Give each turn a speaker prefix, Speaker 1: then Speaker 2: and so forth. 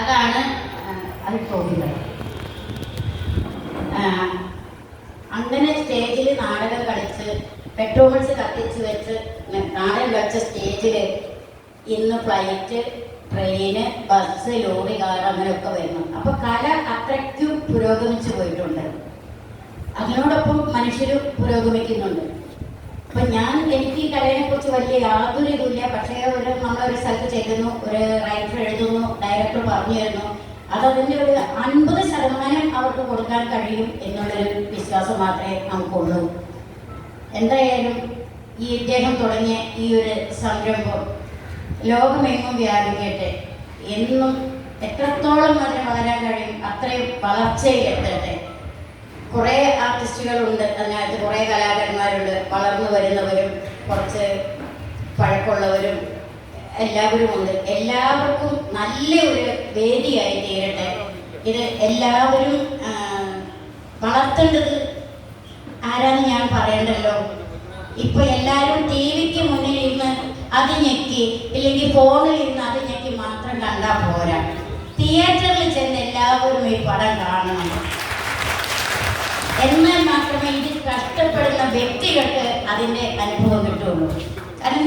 Speaker 1: അതാണ് അത് അങ്ങനെ സ്റ്റേജിൽ നാടകം കളിച്ച് പെട്രോൾസ് കത്തിച്ച് വെച്ച് നാടകം കളിച്ച സ്റ്റേജിൽ ഇന്ന് flight train bus lorry car അങ്ങനെയൊക്കെ വരുന്നു. അപ്പൊ കല അത്രയ്ക്കും പുരോഗമിച്ചു പോയിട്ടുണ്ട്. അതിനോടൊപ്പം മനുഷ്യർ പുരോഗമിക്കുന്നുണ്ട്. അപ്പൊ ഞാൻ എനിക്ക് ഈ കലയെ കുറിച്ച് വലിയ യാതൊരു ഇതുമില്ല പക്ഷേ ഒരു നമ്മളൊരു സ്ഥലത്ത് ചെല്ലുന്നു ഒരു റൈറ്റർ എഴുതുന്നു ഡയറക്ടർ പറഞ്ഞു തരുന്നു. അത് അതിന്റെ ഒരു അൻപത് ശതമാനം അവർക്ക് കൊടുക്കാൻ കഴിയും എന്നുള്ളൊരു വിശ്വാസം മാത്രമേ നമുക്കുള്ളൂ. എന്തായാലും ഈ ഇദ്ദേഹം തുടങ്ങിയ ഈ ഒരു സംരംഭം ലോകമെങ്ങും വ്യാപിക്കട്ടെ. എന്നും എത്രത്തോളം അതിന് വളരാൻ കഴിയും അത്രയും വളർച്ചയിലെത്തട്ടെ കുറേ ആർട്ടിസ്റ്റുകളുണ്ട് അതിനകത്ത് കുറേ കലാകാരന്മാരുണ്ട്. വളർന്നു വരുന്നവരും കുറച്ച് പഴക്കമുള്ളവരും എല്ലാവരും ഉണ്ട്. എല്ലാവർക്കും നല്ല ഒരു വേദിയായി തീരട്ടെ. ഇത് എല്ലാവരും വളർത്തേണ്ടത് ആരാന്ന് ഞാൻ പറയണ്ടല്ലോ? ഇപ്പൊ എല്ലാവരും ടി വിക്ക് മുന്നിൽ ഇരുന്ന് അത് ഞെക്കി ഇല്ലെങ്കിൽ ഫോണിൽ ഇരുന്ന് അത് ഞെക്കി മാത്രം കണ്ടാൽ പോരാ. തിയേറ്ററിൽ ചെന്ന് എല്ലാവരും ഈ പടം കാണണം. എന്നാൽ മാത്രമേ ഇത് കഷ്ടപ്പെടുന്ന വ്യക്തികൾക്ക് അതിന്റെ അനുഭവം കിട്ടുള്ളൂ കാരണം